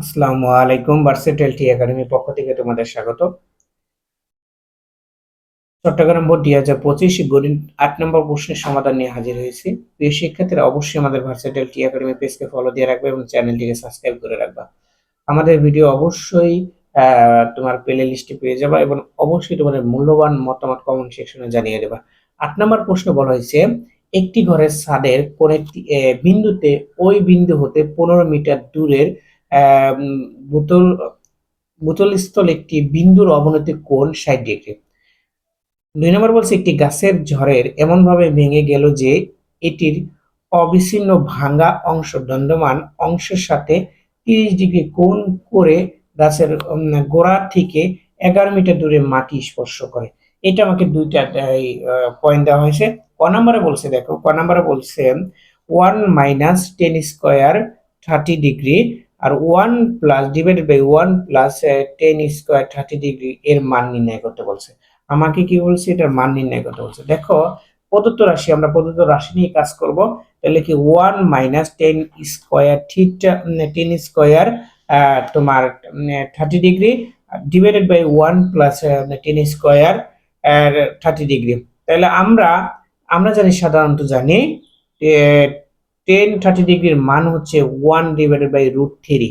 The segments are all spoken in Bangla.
আসসালামু আলাইকুম ভার্সেটাইল টি একাডেমির পক্ষ থেকে তোমাদের স্বাগত। চট্টগ্রাম বোর্ড দুই হাজার পঁচিশ গণিত আট নম্বর প্রশ্নের সমাধান নিয়ে হাজির হয়েছি। প্রিয় শিক্ষার্থীরা, অবশ্যই আমাদের ভার্সেটাইল টি একাডেমি পেজকে ফলো দিয়ে রাখবে এবং চ্যানেলটিকে সাবস্ক্রাইব করে রাখবা। আমাদের ভিডিও অবশ্যই তোমার প্লে লিস্টে পেয়ে যাবা এবং অবশ্যই তোমাদের মূল্যবান মতামত কমেন্ট সেকশনে জানিয়ে দেবা। আট নম্বর প্রশ্ন বলা হয়েছে, একটি ঘরের ছাদের কোন একটি বিন্দুতে ওই বিন্দু হতে পনেরো মিটার দূরের বোতল বোতল স্থল একটি বিন্দুর অবনতি কোণ ষাট ডিগ্রি। দুই নম্বর বলছে, একটি গাছের ঝড়ের এমনভাবে ভেঙে গেল যে এটির অবিচ্ছিন্ন ভাঙা অংশ, দণ্ডমান অংশের সাথে তিরিশ ডিগ্রি কোণ করে গাছের গোড়া থেকে এগারো মিটার দূরে মাটি স্পর্শ করে। এটা আমাকে দুইটা পয়েন্ট দেওয়া হয়েছে। ক নম্বরে বলছে, দেখো, ক নম্বরে বলছে one minus tan square thirty degree R one plus divided by one plus tan square thirty degree এর মান নির্ণয় করতে বলছে। আমাকে কি বলছে? এটার মান নির্ণয় করতে বলছে। দেখো, প্রদত্ত রাশি, আমরা প্রদত্ত রাশি নিয়ে কাজ করব। তাহলে কি one minus tan square theta tan square তোমার thirty degree divided by one plus tan square thirty degree তাহলে আমরা আমরা জানি সাধারণত জানি টেন থার্টি ডিগ্রির মান হচ্ছে one divided by root three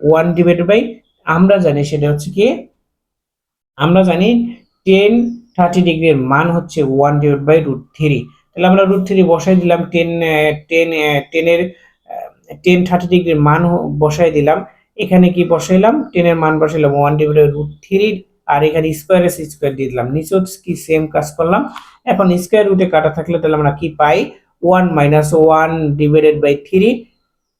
one divided by আমরা জানি সেটা হচ্ছে কি? আমরা জানি টেন থার্টি ডিগ্রির মান হচ্ছে one divide by root three তাহলে আমরা রুট থ্রি বসাই দিলাম টেন টেন টেনের টেন থার্টি ডিগ্রির মান বসাই দিলাম। এখানে কি বসাইলাম? টেনের মান বসাইলাম ওয়ান ডিভাইড রুট থ্রি আর এখানে স্কোয়ার স্কোয়ার দিয়ে দিলাম। নিচেও কি সেম কাজ করলাম। এখন স্কোয়ার রুটে কাটা থাকলে তাহলে আমরা কি পাই? One minus one divided by three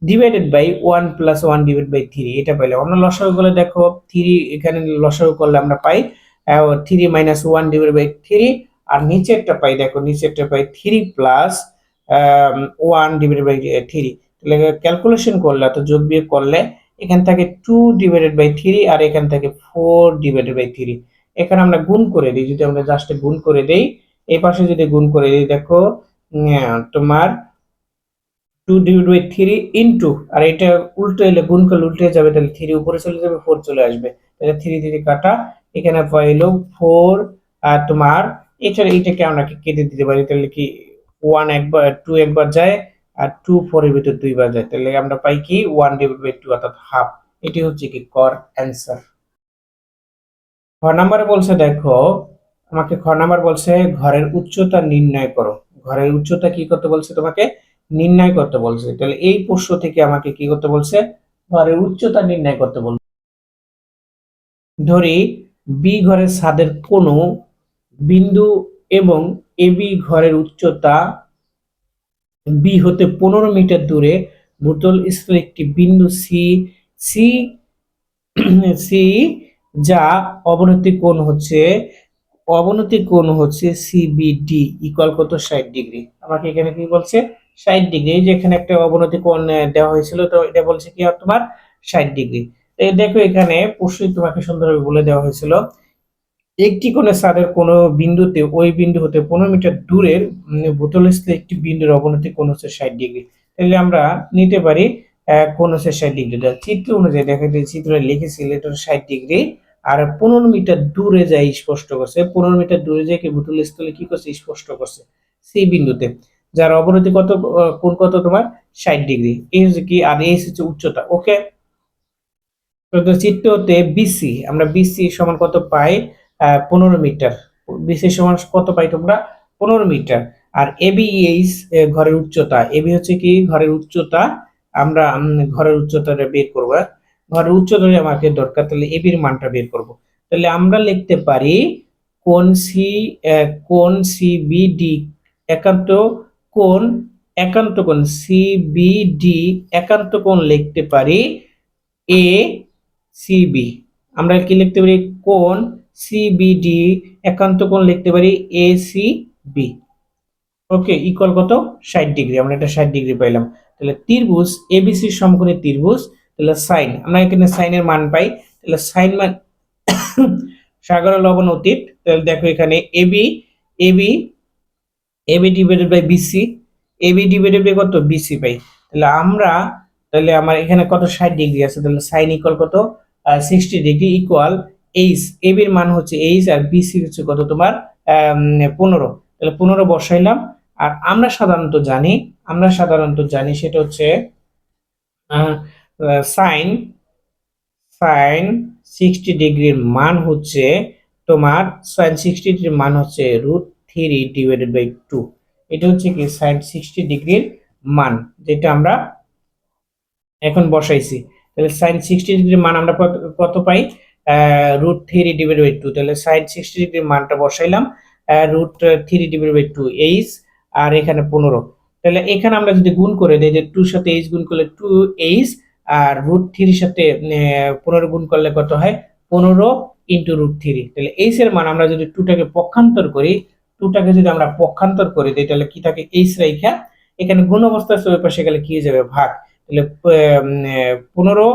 divided by one plus one divide by three এটা পাইলে অন্য লসাগু করলে দেখো থ্রি এখানে লসাগু করলে আমরা পাই three minus one divide by three আর নিচেরটা পাই দেখো, নিচেরটা পাই three plus one divide by three তাহলে ক্যালকুলেশন করলে অর্থাৎ যোগ বিয়োগ করলে এখান থেকে টু ডিভাইডেড বাই থ্রি আর এখান থেকে ফোর ডিভাইডেড বাই থ্রি এখানে আমরা গুণ করে দিই, যদি আমরা জাস্ট গুণ করে দেই, এই পাশে যদি গুণ করে দিই, দেখো তোমার two divide by three into আর এটা উল্টো এলে গুণ করলে উল্টে যাবে, তাহলে থ্রি উপরে চলে যাবে ফোর চলে আসবে। তাহলে থ্রি থ্রি কাটা, এখানে পাইলো ফোর আর তোমার এছাড়া এইটাকে আমরা কেটে দিতে পারি? তাহলে কি ওয়ান একবার টু একবার যায়, আর টু ফোর এর ভিতর দুইবার যায়। তাহলে আমরা পাই কি? ওয়ান ডিভাইড বাই টু অর্থাৎ হাফ এটি হচ্ছে কি কর অ্যান্সার খ নাম্বারে বলছে দেখো আমাকে খ নাম্বার বলছে, ঘরের উচ্চতা নির্ণয় করো। ঘরের উচ্চতা কি করতে বলছে তোমাকে? নির্ণয় করতে বলছে। তাহলে এই প্রশ্ন থেকে আমাকে কি করতে বলছে? ঘরের উচ্চতা নির্ণয় করতে বলছে ধরি, বি ঘরের ছাদের কোনো বিন্দু এবং এবি ঘরের উচ্চতা বি হতে পনেরো মিটার দূরে। ভূতল স্থলে একটি বিন্দু সি সি সি যা অবনতি কোণ হচ্ছে অবনতি কোণ হচ্ছে সিবিডি ইকুয়াল কত ষাট ডিগ্রি আমাকে এখানে কি বলছে? ষাট ডিগ্রি যে এখানে একটা অবনতি কোণ দেওয়া হয়েছিল, তো এটা বলছে কি তোমার? ষাট ডিগ্রি দেখো এখানে প্রশ্নই তোমাকে সুন্দরভাবে বলে দেওয়া হয়েছিল। একটি কোণের ছাদের কোনো বিন্দুতে ওই বিন্দু হতে পনেরো মিটার দূরের ভূতলস্থ একটি বিন্দুর অবনতি কোণ হচ্ছে ষাট ডিগ্রি তাহলে আমরা নিতে পারি কোণ হচ্ছে ষাট ডিগ্রি চিত্র অনুযায়ী দেখা যায় চিত্রে লিখেছিল এটা ষাট ডিগ্রি আর পনেরো মিটার দূরে যাই স্পষ্ট করছে, পনেরো মিটার দূরে যাই কি ভূতলস্থলে কি করছে? স্পষ্ট করছে। সেই বিন্দুতে, যার অবনতি কত কোন কত তোমার? ষাট ডিগ্রি। এই হচ্ছে কি, আর এই হচ্ছে উচ্চতা, ওকে? চিত্রতে বিসি, আমরা বিসি সমান কত পাই? পনেরো মিটার। বিসি সমান কত পাই তোমরা? পনেরো মিটার। আর এবি এইচ ঘরের উচ্চতা এবি হচ্ছে কি, ঘরের উচ্চতা, আমরা ঘরের উচ্চতাটা বের করব? ঘরের উচ্চতা আমাকে দরকার, তাহলে এবির মানটা বের করব। তাহলে আমরা লিখতে পারি কোন সি কোন সিবিডি একান্ত কোন একান্ত কোণ সিবিডি একান্ত কোণ লিখতে পারি এ সিবি আমরা কি লিখতে পারি? কোণ সিবিডি একান্ত কোণ লিখতে পারি A C B okay equal কত? ষাট ডিগ্রি। আমরা এটা ষাট ডিগ্রি পাইলাম। তাহলে ত্রিভুজ এবিসি সমকোণী ত্রিভুজ তাহলে সাইন, আমরা এখানে সাইনের মান পাই। তাহলে সাইন মান সাগর লবণ অতীত, তাহলে দেখো এখানে AB AB AB divided by BC AB divided by কত? বিসি পাই। তাহলে আমরা, তাহলে আমার এখানে কত? ষাট ডিগ্রি আছে। তাহলে সাইন ইকুয়াল কত? Sixty degree equal H A বির মান হচ্ছে এইচ আর বিসি হচ্ছে কত তোমার? পনেরো। তাহলে পনেরো বসাইলাম। আর আমরা সাধারণত জানি, আমরা সাধারণত জানি সেটা হচ্ছে সাইন সাইন সিক্সটি ডিগ্রির মান হচ্ছে তোমার সাইন সিক্সটি ডিগ্রির মান হচ্ছে root three divided by two এটা হচ্ছে কি সাইন সিক্সটি ডিগ্রির মান যেটা আমরা এখন বসাইছি। তাহলে সাইন সিক্সটি ডিগ্রির মান আমরা কত পাই? Root three divide by two তাহলে সাইন সিক্সটি ডিগ্রির মানটা বসাইলাম। Root three divide by two H আর এখানে পনেরো। তাহলে এখানে আমরা যদি গুণ করে দিই, যে টুর সাথে এইচ গুণ করলে টু এইচ আর রুট থ্রির সাথে পনেরো গুণ করলে কত হয়? পনেরো ইন্টু রুট থ্রি তাহলে এইচ এর মান আমরা যদি টুটাকে পক্ষান্তর করি টুটাকে যদি আমরা পক্ষান্তর করে দিই তাহলে কি থাকে? এইচ রেখা, এখানে গুণ অবস্থা ওই পাশে গেলে কি যাবে? ভাগ। তাহলে পনেরো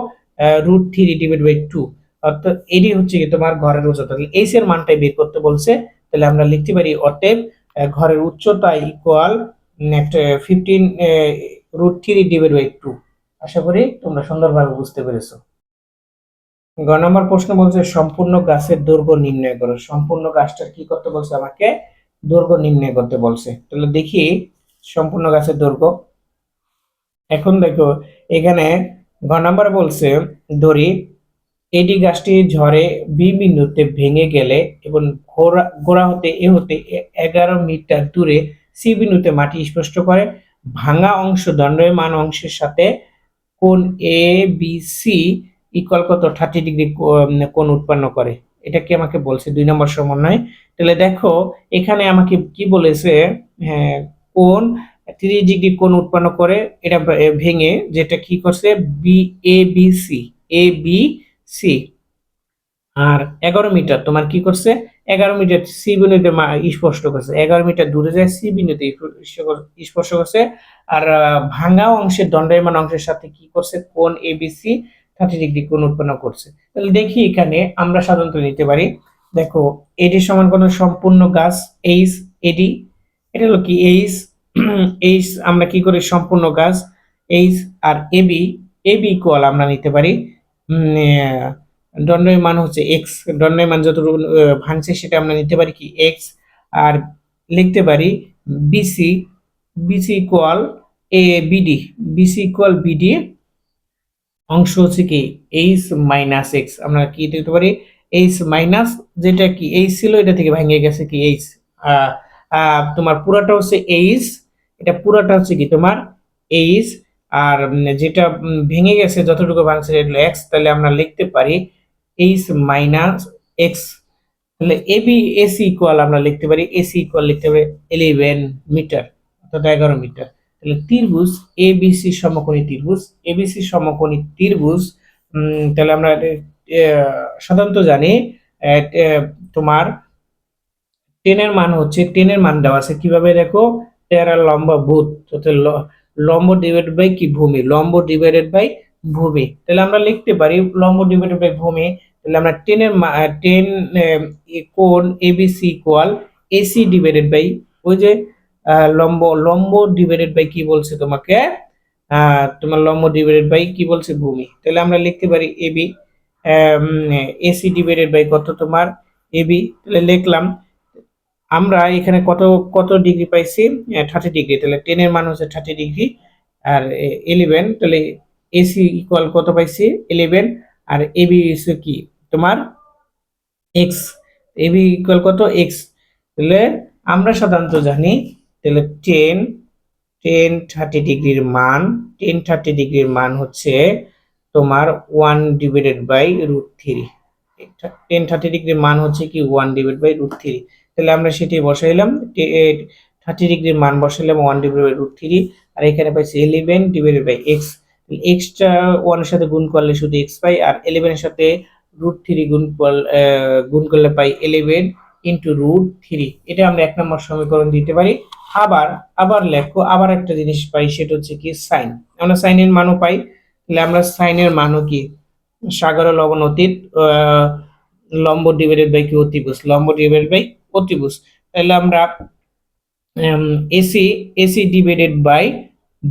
root three divide by two অর্থাৎ এটি হচ্ছে কি তোমার ঘরের উচ্চতা। তাহলে এইচ এর মানটাই বের করতে বলছে। তাহলে আমরা লিখতে পারি অতএব ঘরের উচ্চতা equal fifteen root three divide by two আশা করি তোমরা সুন্দরভাবে বুঝতে পেরেছ। গ নম্বর প্রশ্ন বলছে, সম্পূর্ণ গাছের দৈর্ঘ্য নির্ণয় করো। সম্পূর্ণ গাছটার কি করতে বলছে আমাকে? দৈর্ঘ্য নির্ণয় করতে বলছে। তাহলে দেখি, সম্পূর্ণ গাছের দৈর্ঘ্য। এখন দেখো, এখানে ঘ নাম্বার বলছে, ধরি, এডি গাছটি ঝড়ে বি বিন্দুতে ভেঙে গেলে এবং গোড়া গোড়া হতে, এ হতে এগারো মিটার দূরে সি বিন্দুতে মাটি স্পষ্ট করে। ভাঙা অংশ দণ্ডয়মান অংশের সাথে কোন এ বি সি ইকুয়াল কত? থার্টি ডিগ্রি কোন উৎপন্ন করে। এটা কি আমাকে বলছে? দুই নম্বর সমন্বয়। তাহলে দেখো, এখানে আমাকে কি বলেছে? হ্যাঁ কোন তিরিশ ডিগ্রি কোন উৎপন্ন করে, এটা ভেঙে যেটা কি করছে? B A B C A B C আর এগারো মিটার, তোমার কি করছে? এগারো মিটার সি বিন্দুতে স্পষ্ট করছে। এগারো মিটার দূরে যায় সি বিন্দুতে স্পর্শ করছে। আর ভাঙা অংশের, দণ্ডায়মান অংশের সাথে কি করছে? কোন এ এবিসি থার্টি ডিগ্রি কোন উৎপন্ন করছে। তাহলে দেখি এখানে আমরা সাধারণত নিতে পারি। দেখো এডি সমান কোন সম্পূর্ণ গাছ এইচ এডি এটা হলো কি? এইচ এইচ আমরা কি করি? সম্পূর্ণ গাছ এইচ আর এবি এবি ইকুয়াল আমরা নিতে পারি। দণ্ডের মান হচ্ছে এক্স দণ্ডের মান যতটুকু ভাঙছে সেটা আমরা নিতে পারি কি এক্স আর লিখতে পারি BC BC equal A BD BC equal BD অংশ হচ্ছে কি এইচ মাইনাস এক্স আমরা কি দেখতে পারি? এইচ মাইনাস যেটা কি এইচ ছিল, এটা থেকে ভেঙে গেছে কি এইচ তোমার পুরাটা হচ্ছে এইচ এটা পুরাটা হচ্ছে কি তোমার এইচ আর যেটা ভেঙে গেছে, যতটুকু ভাঙছে এক্স তাহলে আমরা লিখতে পারি এইচ মাইনাস এক্স তাহলে এবি এসি ইকুয়াল আমরা লিখতে পারি এসি ইকুয়াল লিখতে পারি ইলেভেন মিটার অর্থাৎ এগারো মিটার তাহলে ত্রিভুজ এবিসি সমকোণী ত্রিভুজ এবিসি সমকোণী ত্রিভুজ তাহলে আমরা সাধারণত জানি তোমার টেনের মান হচ্ছে টেনের মান দেওয়া আছে। কীভাবে দেখো? টেরার লম্বা ভূত লম্ব ডিভাইডেড বাই কি ভূমি? লম্ব ডিভাইডেড বাই ভূমি। তাহলে আমরা লিখতে পারি লম্ব ডিভাইডেড বাই ভূমি। তাহলে আমরা টেনের টেন কোণ ABC equal AC divided by ওই যে লম্ব লম্ব ডিভাইডেড বাই কি বলছে তোমাকে? তোমার লম্ব ডিভাইডেড বাই কি বলছে ভূমি। তাহলে আমরা লিখতে পারি এবি এসি ডিভাইডেড বাই কত তোমার? এবি তাহলে লিখলাম, আমরা এখানে কত কত ডিগ্রি পাইছি? থার্টি ডিগ্রি তাহলে টেনের মান হচ্ছে থার্টি ডিগ্রি আর ইলেভেন তাহলে এসি ইকুয়াল কত পাইছি? ইলেভেন আর এবি হচ্ছে কি? তোমার এক্স এবি ইকুয়াল কত? এক্স তাহলে আমরা সাধারণত জানি, তাহলে টেন টেন থার্টি ডিগ্রির মান টেন থার্টি ডিগ্রির মান হচ্ছে তোমার one divided by root three ten thirty ডিগ্রির মান হচ্ছে কি? One divide by root three তাহলে আমরা সেটি বসাইলাম থার্টি ডিগ্রির মান বসাইলাম one divide by root three আর এখানে পাইছি ইলেভেন ডিভাইডেড বাই এক্স এক্সটা ওয়ানের সাথে গুণ করলে শুধু এক্স পাই, আর ইলেভেনের সাথে রুট থ্রি গুণ গুণ করলে পাই ইলেভেন ইন্টু রুট থ্রি এটা আমরা এক নম্বর সমীকরণ দিতে পারি। আবার আবার লেখো, আবার একটা জিনিস পাই, সেটা হচ্ছে কি সাইন আমরা সাইনের মানও পাই, তাহলে আমরা সাইনের মানও কি? সাগর লবণ অতীত লম্ব ডিভাইডেড বাই কি অতিভুজ? লম্ব ডিভাইডেড বাই অতিভুজ। তাহলে আমরা AC AC divided by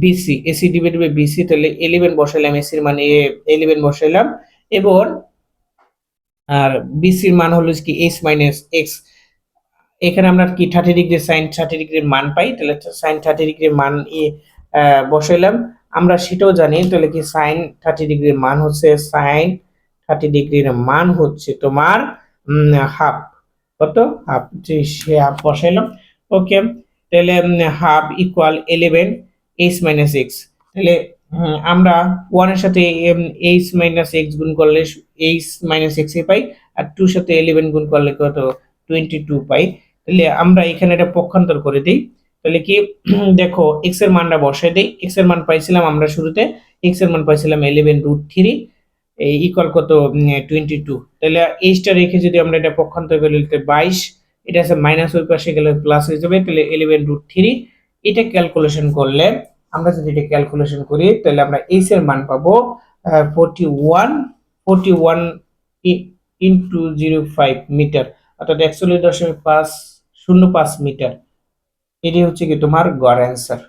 BC AC divide by BC তাহলে ইলেভেন বসাইলাম এসির মান ইলেভেন বসাইলাম, এবং আর বিসির মান হলো কি এস মাইনাস এক্স এখানে আমরা কি থার্টি ডিগ্রি সাইন থার্টি ডিগ্রির মান পাই, তাহলে সাইন থার্টি ডিগ্রির মান বসাইলাম। আমরা সেটাও জানি, তাহলে কি সাইন থার্টি ডিগ্রির মান হচ্ছে সাইন থার্টি ডিগ্রির মান হচ্ছে তোমার হাফ কত? হাফ হাফ বসাইলাম। ওকে তাহলে half equal eleven H minus x তাহলে আমরা ওয়ানের সাথে এইচ মাইনাস এক্স গুণ করলে এইচ মাইনাস এক্স এ পাই, আর টুর সাথে ইলেভেন গুণ করলে কত? টোয়েন্টি টু পাই। তাহলে আমরা এখানে এটা পক্ষান্তর করে দিই। তাহলে কি? দেখো এক্সের মানটা বসাই দিই। এক্সের মান পাইছিলাম আমরা শুরুতে। এক্সের মান পাইছিলাম ইলেভেন রুট থ্রি ইকুয়াল কত? টোয়েন্টি টু তাহলে এইচটা রেখে যদি আমরা এটা পক্ষান্তর করে বাইশ, এটা আছে মাইনাস ওই পাশে গেলে প্লাস হয়ে যাবে। তাহলে ইলেভেন রুট থ্রি এটা ক্যালকুলেশন করলে আমরা যদি এটা ক্যালকুলেশন করি, তাহলে আমরা এইচ এর মান পাবো forty one forty one into zero five metre অর্থাৎ একচল্লিশ দশমিক পাঁচ, শূন্য পাঁচ মিটার এটি হচ্ছে কি তোমার গড় অ্যান্সার